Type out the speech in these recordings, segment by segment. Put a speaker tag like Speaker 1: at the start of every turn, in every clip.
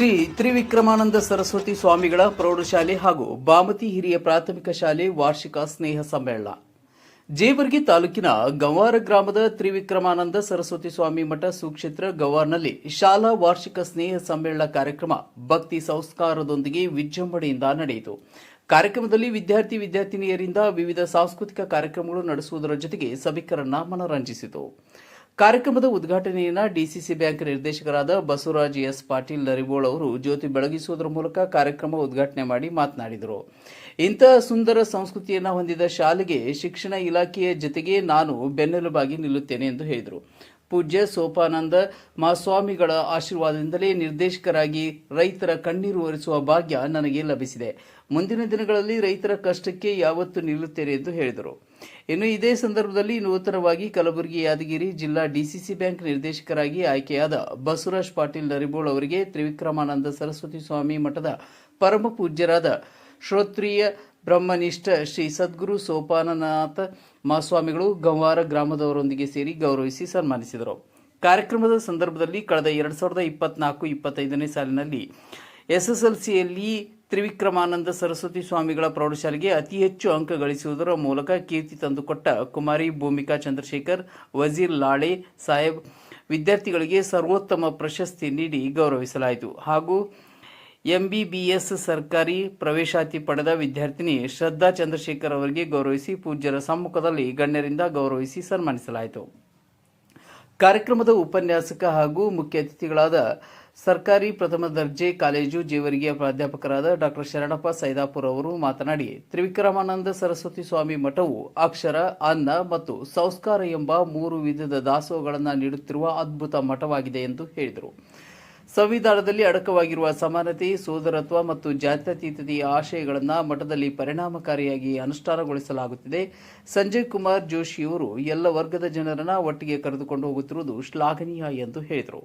Speaker 1: ಶ್ರೀ ತ್ರಿವಿಕ್ರಮಾನಂದ ಸರಸ್ವತಿ ಸ್ವಾಮಿಗಳ ಪ್ರೌಢಶಾಲೆ ಹಾಗೂ ಬಾಮತಿ ಹಿರಿಯ ಪ್ರಾಥಮಿಕ ಶಾಲೆ ವಾರ್ಷಿಕ ಸ್ನೇಹ ಸಮ್ಮೇಳನ. ಜೇವರ್ಗಿ ತಾಲೂಕಿನ ಗವಾರ ಗ್ರಾಮದ ತ್ರಿವಿಕ್ರಮಾನಂದ ಸರಸ್ವತಿ ಸ್ವಾಮಿ ಮಠ ಸುಕ್ಷೇತ್ರ ಗವಾರ್ನಲ್ಲಿ ಶಾಲಾ ವಾರ್ಷಿಕ ಸ್ನೇಹ ಸಮ್ಮೇಳನ ಕಾರ್ಯಕ್ರಮ ಭಕ್ತಿ ಸಂಸ್ಕಾರದೊಂದಿಗೆ ವಿಜೃಂಭಣೆಯಿಂದ ನಡೆಯಿತು. ಕಾರ್ಯಕ್ರಮದಲ್ಲಿ ವಿದ್ಯಾರ್ಥಿ ವಿದ್ಯಾರ್ಥಿನಿಯರಿಂದ ವಿವಿಧ ಸಾಂಸ್ಕೃತಿಕ ಕಾರ್ಯಕ್ರಮಗಳು ನಡೆಸುವುದರ ಜೊತೆಗೆ ಸಭಿಕರನ್ನ ಮನರಂಜಿಸಿತು ಕಾರ್ಯಕ್ರಮದ ಉದ್ಘಾಟನೆಯನ್ನ ಡಿಸಿಸಿ ಬ್ಯಾಂಕ್ ನಿರ್ದೇಶಕರಾದ ಬಸವರಾಜ್ ಎಸ್ ಪಾಟೀಲ್ ನರಿಬೋಳ್ ಅವರು ಜ್ಯೋತಿ ಬೆಳಗಿಸುವುದರ ಮೂಲಕ ಕಾರ್ಯಕ್ರಮ ಉದ್ಘಾಟನೆ ಮಾಡಿ ಮಾತನಾಡಿದರು. ಇಂತಹ ಸುಂದರ ಸಂಸ್ಕೃತಿಯನ್ನು ಹೊಂದಿದ ಶಾಲೆಗೆ ಶಿಕ್ಷಣ ಇಲಾಖೆಯ ಜೊತೆಗೆ ನಾನು ಬೆನ್ನೆಲುಬಾಗಿ ನಿಲ್ಲುತ್ತೇನೆ ಎಂದು ಹೇಳಿದರು. ಪೂಜ್ಯ ಸೋಪಾನಂದ ಮಹಾಸ್ವಾಮಿಗಳ ಆಶೀರ್ವಾದದಿಂದಲೇ ನಿರ್ದೇಶಕರಾಗಿ ರೈತರ ಕಣ್ಣೀರು ಒರೆಸುವ ಭಾಗ್ಯ ನನಗೆ ಲಭಿಸಿದೆ. ಮುಂದಿನ ದಿನಗಳಲ್ಲಿ ರೈತರ ಕಷ್ಟಕ್ಕೆ ಯಾವತ್ತೂ ನಿಲ್ಲುತ್ತೇನೆ ಎಂದು ಹೇಳಿದರು. ಇನ್ನು ಇದೇ ಸಂದರ್ಭದಲ್ಲಿ ನೂತನವಾಗಿ ಕಲಬುರಗಿ ಯಾದಗಿರಿ ಜಿಲ್ಲಾ ಡಿಸಿಸಿ ಬ್ಯಾಂಕ್ ನಿರ್ದೇಶಕರಾಗಿ ಆಯ್ಕೆಯಾದ ಬಸವರಾಜ್ ಪಾಟೀಲ್ ನರಿಬೋಳ್ ಅವರಿಗೆ ತ್ರಿವಿಕ್ರಮಾನಂದ ಸರಸ್ವತಿ ಸ್ವಾಮಿ ಮಠದ ಪರಮ ಪೂಜ್ಯರಾದ ಶ್ರೋತ್ರಿಯ ಬ್ರಹ್ಮನಿಷ್ಠ ಶ್ರೀ ಸದ್ಗುರು ಸೋಪಾನನಾಥ ಮಹಾಸ್ವಾಮಿಗಳು ಗಂವಾರ ಗ್ರಾಮದವರೊಂದಿಗೆ ಸೇರಿ ಗೌರವಿಸಿ ಸನ್ಮಾನಿಸಿದರು. ಕಾರ್ಯಕ್ರಮದ ಸಂದರ್ಭದಲ್ಲಿ ಕಳೆದ ಎರಡು ಸಾವಿರದ ಇಪ್ಪತ್ನಾಲ್ಕು ಇಪ್ಪತ್ತೈದನೇ ಸಾಲಿನಲ್ಲಿ ಎಸ್ಎಸ್ಎಲ್ಸಿಯಲ್ಲಿ ತ್ರಿವಿಕ್ರಮಾನಂದ ಸರಸ್ವತಿ ಸ್ವಾಮಿಗಳ ಪ್ರೌಢಶಾಲೆಗೆ ಅತಿ ಹೆಚ್ಚು ಅಂಕ ಗಳಿಸುವುದರ ಮೂಲಕ ಕೀರ್ತಿ ತಂದುಕೊಟ್ಟ ಕುಮಾರಿ ಭೂಮಿಕಾ ಚಂದ್ರಶೇಖರ್, ವಜೀರ್ ಲಾಳೆ ಸಾಹೇಬ್ ವಿದ್ಯಾರ್ಥಿಗಳಿಗೆ ಸರ್ವೋತ್ತಮ ಪ್ರಶಸ್ತಿ ನೀಡಿ ಗೌರವಿಸಲಾಯಿತು. ಹಾಗೂ ಎಂಬಿಬಿಎಸ್ ಸರ್ಕಾರಿ ಪ್ರವೇಶಾತಿ ಪಡೆದ ವಿದ್ಯಾರ್ಥಿನಿ ಶ್ರದ್ಧಾ ಚಂದ್ರಶೇಖರ್ ಅವರಿಗೆ ಗೌರವಿಸಿ ಪೂಜ್ಯರ ಸಮ್ಮುಖದಲ್ಲಿ ಗಣ್ಯರಿಂದ ಗೌರವಿಸಿ ಸನ್ಮಾನಿಸಲಾಯಿತು. ಕಾರ್ಯಕ್ರಮದ ಉಪನ್ಯಾಸಕ ಹಾಗೂ ಮುಖ್ಯ ಅತಿಥಿಗಳಾದ ಸರ್ಕಾರಿ ಪ್ರಥಮ ದರ್ಜೆ ಕಾಲೇಜು ಜೀವರಿಗೆಯ ಪ್ರಾಧ್ಯಾಪಕರಾದ ಡಾಕ್ಟರ್ ಶರಣಪ್ಪ ಸೈದಾಪುರ ಅವರು ಮಾತನಾಡಿ, ತ್ರಿವಿಕ್ರಮಾನಂದ ಸರಸ್ವತಿ ಸ್ವಾಮಿ ಮಠವು ಅಕ್ಷರ, ಅನ್ನ ಮತ್ತು ಸಂಸ್ಕಾರ ಎಂಬ ಮೂರು ವಿಧದ ದಾಸೋಹಗಳನ್ನು ನೀಡುತ್ತಿರುವ ಅದ್ಭುತ ಮಠವಾಗಿದೆ ಎಂದು ಹೇಳಿದರು. ಸಂವಿಧಾನದಲ್ಲಿ ಅಡಕವಾಗಿರುವ ಸಮಾನತೆ, ಸೋದರತ್ವ ಮತ್ತು ಜಾತ್ಯತೀತತೆಯ ಆಶಯಗಳನ್ನು ಮಠದಲ್ಲಿ ಪರಿಣಾಮಕಾರಿಯಾಗಿ ಅನುಷ್ಠಾನಗೊಳಿಸಲಾಗುತ್ತಿದೆ. ಸಂಜಯ್ ಕುಮಾರ್ ಜೋಶಿಯವರು ಎಲ್ಲ ವರ್ಗದ ಜನರನ್ನ ಒಟ್ಟಿಗೆ ಕರೆದುಕೊಂಡು ಹೋಗುತ್ತಿರುವುದು ಶ್ಲಾಘನೀಯ ಎಂದು ಹೇಳಿದರು.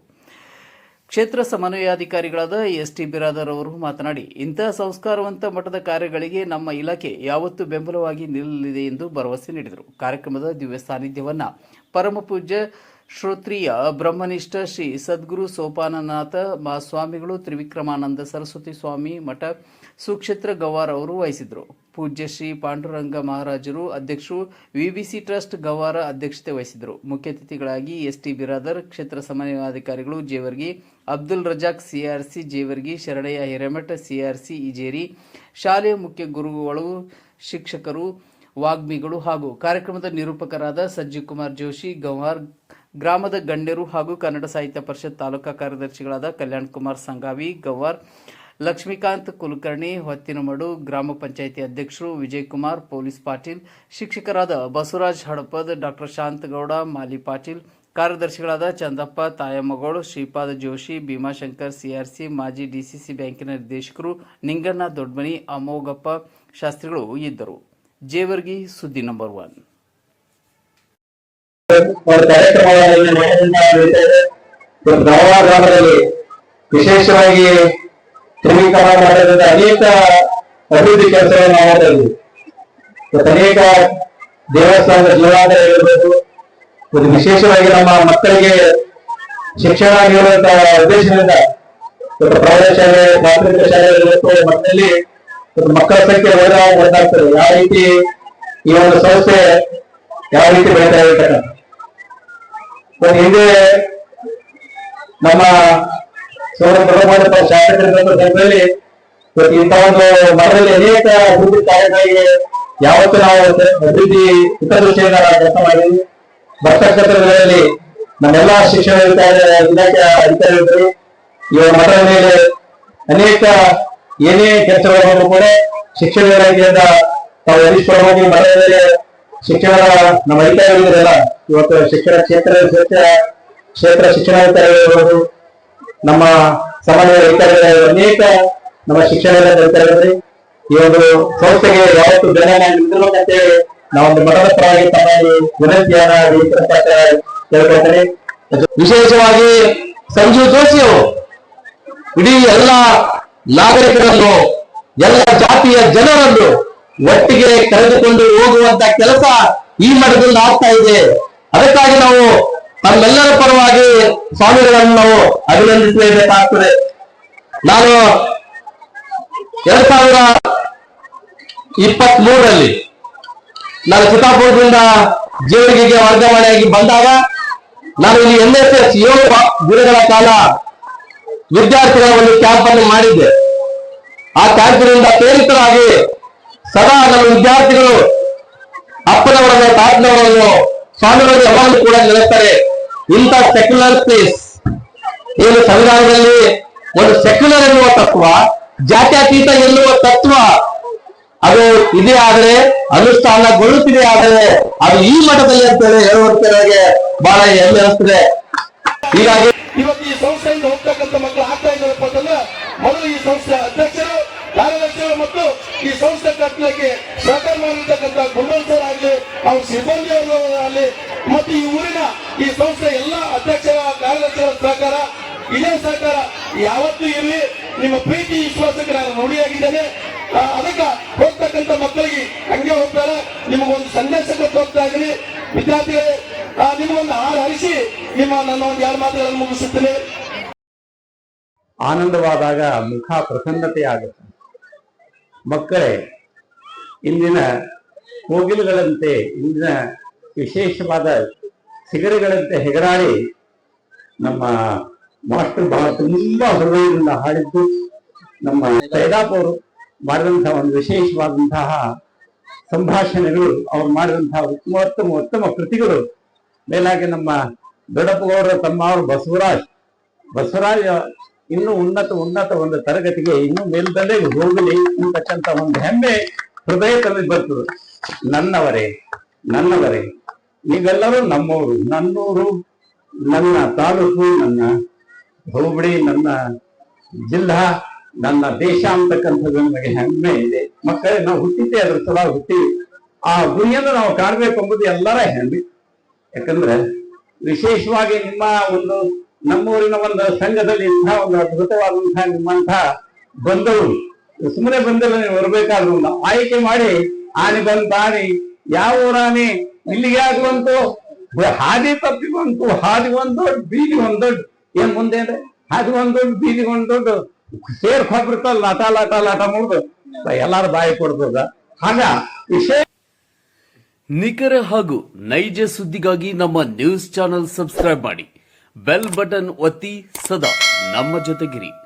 Speaker 1: ಕ್ಷೇತ್ರ ಸಮನ್ವಯಾಧಿಕಾರಿಗಳಾದ ಎಸ್ ಟಿ ಬಿರಾದರ್ ಅವರು ಮಾತನಾಡಿ ಇಂತಹ ಸಂಸ್ಕಾರವಂತ ಮಠದ ಕಾರ್ಯಗಳಿಗೆ ನಮ್ಮ ಇಲಾಖೆ ಯಾವತ್ತೂ ಬೆಂಬಲವಾಗಿ ನಿಲ್ಲಲಿದೆ ಎಂದು ಭರವಸೆ ನೀಡಿದರು. ಕಾರ್ಯಕ್ರಮದ ದಿವ್ಯ ಸಾನ್ನಿಧ್ಯವನ್ನು ಪರಮ ಪೂಜ್ಯ ಶ್ರೋತ್ರಿಯ ಬ್ರಹ್ಮನಿಷ್ಠ ಶ್ರೀ ಸದ್ಗುರು ಸೋಪಾನನಾಥ ಮಹಾಸ್ವಾಮಿಗಳು ತ್ರಿವಿಕ್ರಮಾನಂದ ಸರಸ್ವತಿ ಸ್ವಾಮಿ ಮಠ ಸುಕ್ಷೇತ್ರ ಗವಾರ್ ಅವರು ವಹಿಸಿದರು. ಪೂಜ್ಯ ಶ್ರೀ ಪಾಂಡುರಂಗ ಮಹಾರಾಜರು ಅಧ್ಯಕ್ಷರು, ವಿಬಿಸಿ ಟ್ರಸ್ಟ್ ಗವಾರ ಅಧ್ಯಕ್ಷತೆ ವಹಿಸಿದರು. ಮುಖ್ಯ ಅತಿಥಿಗಳಾಗಿ ಎಸ್ ಟಿ ಬಿರಾದರ್, ಕ್ಷೇತ್ರ ಸಮನ್ವಯಾಧಿಕಾರಿಗಳು ಜೇವರ್ಗಿ, ಅಬ್ದುಲ್ ರಜಾಕ್ ಸಿಆರ್ಸಿ ಜೇವರ್ಗಿ, ಶರಣಯ್ಯ ಹಿರೇಮಠ ಸಿಆರ್ಸಿ ಇಜೇರಿ, ಶಾಲೆಯ ಮುಖ್ಯ ಗುರುಗಳು, ಶಿಕ್ಷಕರು, ವಾಗ್ಮಿಗಳು ಹಾಗೂ ಕಾರ್ಯಕ್ರಮದ ನಿರೂಪಕರಾದ ಸಜ್ಜಿ ಕುಮಾರ್ ಜೋಶಿ, ಗಂವಾರ್ ಗ್ರಾಮದ ಗಣ್ಯರು ಹಾಗೂ ಕನ್ನಡ ಸಾಹಿತ್ಯ ಪರಿಷತ್ ತಾಲೂಕಾ ಕಾರ್ಯದರ್ಶಿಗಳಾದ ಕಲ್ಯಾಣ್ ಕುಮಾರ್ ಸಂಗಾವಿ, ಗವರ್, ಲಕ್ಷ್ಮೀಕಾಂತ್ ಕುಲಕರ್ಣಿ, ಹೊತ್ತಿನಮಡು ಗ್ರಾಮ ಪಂಚಾಯಿತಿ ಅಧ್ಯಕ್ಷರು ವಿಜಯ್ ಕುಮಾರ್ ಪೊಲೀಸ್ ಪಾಟೀಲ್, ಶಿಕ್ಷಕರಾದ ಬಸವರಾಜ್ ಹಡಪದ್, ಡಾಕ್ಟರ್ ಶಾಂತಗೌಡ, ಮಾಲಿ ಪಾಟೀಲ್, ಕಾರ್ಯದರ್ಶಿಗಳಾದ ಚಂದಪ್ಪ ತಾಯಮ್ಮಗೋಳು ಶ್ರೀಪಾದ ಜೋಶಿ, ಭೀಮಾಶಂಕರ್ ಸಿಆರ್ಸಿ ಮಾಜಿ ಡಿಸಿಸಿ ಬ್ಯಾಂಕಿನ ನಿರ್ದೇಶಕರು ನಿಂಗಣ್ಣ ದೊಡ್ಮನಿ, ಅಮೋಘಪ್ಪ ಶಾಸ್ತ್ರಿಗಳು ಇದ್ದರು. ಜೇವರ್ಗಿ ಸುದ್ದಿ ನಂಬರ್ ಒನ್
Speaker 2: ಒಂದು ಕಾರ್ಯಕ್ರಮವನ್ನು ಮಠದಿಂದ ನಡೀತಾ ಇದೆ. ಇವತ್ತು ಧಾರವಾಡ ಗ್ರಾಮದಲ್ಲಿ ವಿಶೇಷವಾಗಿ ತ್ರಿವಿಕ್ರಮ ಮಾಡೋದ್ರಿಂದ ಅನೇಕ ಅಭಿವೃದ್ಧಿ ಕೆಲಸಗಳನ್ನು ಮಾಡ್ತಾ ಇದ್ವಿ ಅನೇಕ ದೇವಸ್ಥಾನದ ಜೀವಾಂತರ ಇರಬೇಕು. ಒಂದು ವಿಶೇಷವಾಗಿ ನಮ್ಮ ಮಕ್ಕಳಿಗೆ ಶಿಕ್ಷಣ ನೀಡುವಂತಹ ಉದ್ದೇಶದಿಂದ ಇವತ್ತು ಪ್ರೌಢಶಾಲೆ ಪ್ರಾಥಮಿಕ ಶಾಲೆ ಇರಬೇಕು ಮಕ್ಕಳಲ್ಲಿ ಮಕ್ಕಳ ಸಂಖ್ಯೆ ವರ್ಗಾವಣೆ ಬರ್ತಾಗ್ತದೆ ಯಾವ ರೀತಿ ಈ ಒಂದು ಸಂಸ್ಥೆ ಯಾವ ರೀತಿ ಬೆಳೀತಾ ಇರ್ತಕ್ಕಂಥ ಹಿಂದೆ ನಮ್ಮ ಶಾಸಕರಲ್ಲಿ ಸಂದರ್ಭದಲ್ಲಿ ಇವತ್ತು ಇಂಥ ಒಂದು ಮರದಲ್ಲಿ ಅನೇಕ ಅಭಿವೃದ್ಧಿ ಕಾರ್ಯಗಳಿಗೆ ಯಾವತ್ತು ನಾವು ಅಭಿವೃದ್ಧಿ ಹಿತದೃಷ್ಟಿಯಿಂದ ಕೆಲಸ ಮಾಡಿದ್ವಿ. ಬರ್ತಕ್ಕಂಥ ಕ್ಷೇತ್ರಗಳಲ್ಲಿ ನಮ್ಮೆಲ್ಲ ಶಿಕ್ಷಣ ಇಲಾಖೆ ಅಧಿಕಾರಿಗಳು ಇವರ ಮಠದ ಮೇಲೆ ಅನೇಕ ಏನೇ ಕೆಲಸಗಳನ್ನು ಕೂಡ ಶಿಕ್ಷಣ ಇಲಾಖೆಯಿಂದ ತಾವು ಹೋಗಿ ಮಠದ ಮೇಲೆ ಶಿಕ್ಷಣದ ನಮ್ಮ ಅಧಿಕಾರಿಗಳಿದ್ರಲ್ಲ ಇವತ್ತು ಶಿಕ್ಷಣ ಕ್ಷೇತ್ರ ಕ್ಷೇತ್ರ ಶಿಕ್ಷಣಾಧಿಕಾರಿಗಳು ನಮ್ಮ ಸಮನ್ವಯ ಅಧಿಕಾರಿಗಳ ಅನೇಕ ನಮ್ಮ ಶಿಕ್ಷಣ ಅಧಿಕಾರಿಗಳು ಈ ಒಂದು ಸಂಸ್ಥೆಗೆ ಯಾವತ್ತು ಬೆಲೆ ನಿಂತಿರುವಂತೆ ನಾವೊಂದು ಮಠದ ಪರವಾಗಿ ತಮ್ಮಲ್ಲಿ ವಿನಂತಿಯನ್ನ ಕೇಳ್ಕೊಳ್ತೇನೆ. ವಿಶೇಷವಾಗಿ ಸಂಜು ಜೋಶಿ ಅವರು, ಇಡೀ ಎಲ್ಲ ನಾಗರಿಕರನ್ನು ಎಲ್ಲ ಜಾತಿಯ ಜನರನ್ನು ಒಟ್ಟಿಗೆ ಕರೆದುಕೊಂಡು ಹೋಗುವಂತ ಕೆಲಸ ಈ ಮಠದಲ್ಲಿ ಆಗ್ತಾ ಇದೆ. ಅದಕ್ಕಾಗಿ ನಾವು ತಮ್ಮೆಲ್ಲರ ಪರವಾಗಿ ಸ್ವಾಮಿಗಳನ್ನು ನಾವು ಅಭಿನಂದಿಸಲೇಬೇಕಾಗ್ತದೆ.
Speaker 3: ನಾನು ಎರಡ್ ಸಾವಿರ ಇಪ್ಪತ್ತ್ ಮೂರರಲ್ಲಿ ನಾನು ಚಿತ್ತಾಪುರದಿಂದ ಜೀವನಿಗೆ ವರ್ಗಾವಣೆಯಾಗಿ ಬಂದಾಗ ನಾನು ಇಲ್ಲಿ ಎನ್ ಎಸ್ ಎಸ್ ಏಳು ದಿನಗಳ ಕಾಲ ವಿದ್ಯಾರ್ಥಿಗಳ ಒಂದು ಕ್ಯಾಂಪ್ ಅನ್ನು ಮಾಡಿದ್ದೆ. ಆ ಕ್ಯಾಂಪಿನಿಂದ ಪ್ರೇರಿತರಾಗಿ ಸದಾ ನಮ್ಮ ವಿದ್ಯಾರ್ಥಿಗಳು, ಅಪ್ಪನವರನ್ನು, ತಾತನವರನ್ನು ಸ್ವಾಮಿಗಳು ಯಾವಾಗಲೂ ಕೂಡ ನಿಲ್ಲುತ್ತಾರೆ ಇಂಥ ಸೆಕ್ಯುಲರ್ ಪ್ಲೇಸ್ ಏನು ಸಂವಿಧಾನದಲ್ಲಿ ಒಂದು ಸೆಕ್ಯುಲರ್ ಎನ್ನುವ ತತ್ವ, ಜಾತ್ಯತೀತ ಎನ್ನುವ ತತ್ವ, ಅದು ಇದೆ ಆದರೆ, ಅನುಷ್ಠಾನಗೊಳ್ಳುತ್ತಿದೆ ಆದರೆ, ಅದು ಈ ಮಟ್ಟದಲ್ಲಿ ಅಂತೇಳಿ ಹೇಳುವಂತೆ ನನಗೆ ಬಹಳ ಹೆಮ್ಮೆ ಅನಿಸ್ತದೆ. ಹೀಗಾಗಿ
Speaker 4: ಇವತ್ತು ಈ ಸಂಸ್ಥೆಯಿಂದ ಹೋಗ್ತಕ್ಕಂಥ ಮಕ್ಕಳು ಆಗ್ತಾ ಇದ್ದಾರಪ್ಪ ಅಂತಂದ್ರೆ ಮೊದಲು ಈ ಸಂಸ್ಥೆ ಅಧ್ಯಕ್ಷರು ಕಾರ್ಯದರ್ಶಿಗಳು ಮತ್ತು ಈ ಸಂಸ್ಥೆ ಕಟ್ಟಲಿಕ್ಕೆ ಸಹಕಾರ ಮಾಡಿರ್ತಕ್ಕಂಥ ಸರ್ ಆಗಲಿ, ಅವ್ರ ಸಿಬ್ಬಂದಿ ಆಗಲಿ, ಮತ್ತು ಈ ಊರಿನ ಈ ಸಂಸ್ಥೆ ಎಲ್ಲ ಅಧ್ಯಕ್ಷರ, ಕಾರ್ಯದರ್ಶಿಗಳ ಸಹಕಾರ, ಇದೇ ಸಹಕಾರ ಯಾವತ್ತೂ ಇರಲಿ. ನಿಮ್ಮ ಪ್ರೀತಿ, ವಿಶ್ವಾಸಕ್ಕೆ ನಾನು ನುಡಿಯಾಗಿದ್ದೇನೆ. ಅದಕ್ಕೆ ಹೋಗ್ತಕ್ಕಂಥ ಮಕ್ಕಳಿಗೆ ಹಂಗೆ ಹೋಗ್ತಾರೆ. ನಿಮಗೊಂದು ಸಂದೇಶ ಕೊಟ್ಟು ಹೋಗ್ತಾ ಇದ್ದೀನಿ. ವಿದ್ಯಾರ್ಥಿಗಳೇ ನಿಮಗೊಂದು ಹಾಡು ಹರಿಸಿ ನಿಮ್ಮ ನನ್ನ ಒಂದು ಎರಡು ಮಾತುಗಳನ್ನು ಮುಗಿಸುತ್ತೇನೆ.
Speaker 3: ಆನಂದವಾದಾಗ ಮುಖ ಪ್ರಸನ್ನತೆ ಆಗುತ್ತೆ. ಮಕ್ಕಳೇ, ಇಂದಿನ ಕೋಗಿಲುಗಳಂತೆ ಇಂದಿನ ವಿಶೇಷವಾದ ಸಿಗರಿಗಳಂತೆ ಹೆಗರಾಡಿ ನಮ್ಮ ಮಾಸ್ಟರ್ ಬಹಳ ತುಂಬಾ ಹೃದಯದಿಂದ ಹಾಡಿದ್ದು. ನಮ್ಮ ಸೈದಾಪ್ ಅವರು ಮಾಡಿದಂತಹ ಒಂದು ವಿಶೇಷವಾದಂತಹ ಸಂಭಾಷಣೆಗಳು, ಅವ್ರು ಮಾಡಿದಂತಹ ಉತ್ತಮ ಉತ್ತಮ ಕೃತಿಗಳು. ಮೇಲಾಗಿ ನಮ್ಮ ದೊಡ್ಡಪ್ಪಗೌಡರ ತಮ್ಮ ಅವರು ಬಸವರಾಜ್, ಬಸವರಾಜ ಇನ್ನೂ ಉನ್ನತ ಉನ್ನತ ಒಂದು ತರಗತಿಗೆ ಇನ್ನೂ ಮೇಲ್ದಲ್ಲೇ ಹೋಗಲಿ ಅಂತಕ್ಕಂಥ ಒಂದು ಹೆಮ್ಮೆ ಹೃದಯದಲ್ಲಿ ಬರ್ತದೆ. ನನ್ನವರೇ ನನ್ನವರೇ, ನೀವೆಲ್ಲರೂ ನಮ್ಮವರು, ನನ್ನೂರು, ನನ್ನ ತಾಲೂಕು, ನನ್ನ ಹೋಬಳಿ, ನನ್ನ ಜಿಲ್ಲಾ, ನನ್ನ ದೇಶ ಅಂತಕ್ಕಂಥದ್ದು ನಮಗೆ ಹೆಮ್ಮೆ ಇದೆ. ಮಕ್ಕಳೇ, ನಾವು ಹುಟ್ಟಿದ್ದೆ ಅದ್ರ ಸಲ ಹುಟ್ಟಿವಿ ಆ ಗುರಿಯನ್ನು ನಾವು ಕಾಣಬೇಕು ಎಂಬುದು ಎಲ್ಲರ ಹೆಮ್ಮೆ. ಯಾಕಂದ್ರೆ ವಿಶೇಷವಾಗಿ ನಿಮ್ಮ ಒಂದು ನಮ್ಮೂರಿನ ಒಂದು ಸಂಘದಲ್ಲಿ ಇಂತಹ ಒಂದು ಅದ್ಭುತವಾದಂತಹ ನಿಮ್ಮಂತಹ ಬಂಧುಗಳು. ಸುಮ್ಮನೆ ಬಂದಲ್ಲ, ನೀವು ಬರಬೇಕಾದ್ರು ಆಯ್ಕೆ ಮಾಡಿ, ಆನೆ ಬಂತ ಆನೆ ಯಾವ ಊರಾನೆ, ಇಲ್ಲಿಗೆ ಬಂತು? ಹಾದಿ ತಪ್ಪಿ ಬಂತು, ಹಾದಿ ಒಂದ್ ದೊಡ್ಡ, ಬೀದಿ ಒಂದ್ ದೊಡ್ಡ. ಏನ್ ಮುಂದೆ ಅಂದ್ರೆ, ಹಾದಿ ಒಂದ್ ದೊಡ್ಡ, ಬೀದಿ ಒಂದ್ ದೊಡ್ಡ. ಸೇರ್ ಕೊಬ್ಬಿರ್ತಲ್ಲ, ಲಾಟ ಲಾಟ ಲಾಟ ಮುಡ್ದು ಎಲ್ಲಾರು ಬಾಯಿ ಕೊಡ್ತದ. ಹಾಗ ವಿಶೇಷ
Speaker 5: ನಿಖರ ಹಾಗೂ ನೈಜ ಸುದ್ದಿಗಾಗಿ ನಮ್ಮ ನ್ಯೂಸ್ ಚಾನೆಲ್ ಸಬ್ಸ್ಕ್ರೈಬ್ ಮಾಡಿ. ಬೆಲ್ ಬಟನ್ ಒತ್ತಿ ಸದಾ ನಮ್ಮ ಜೊತೆಗಿರಿ.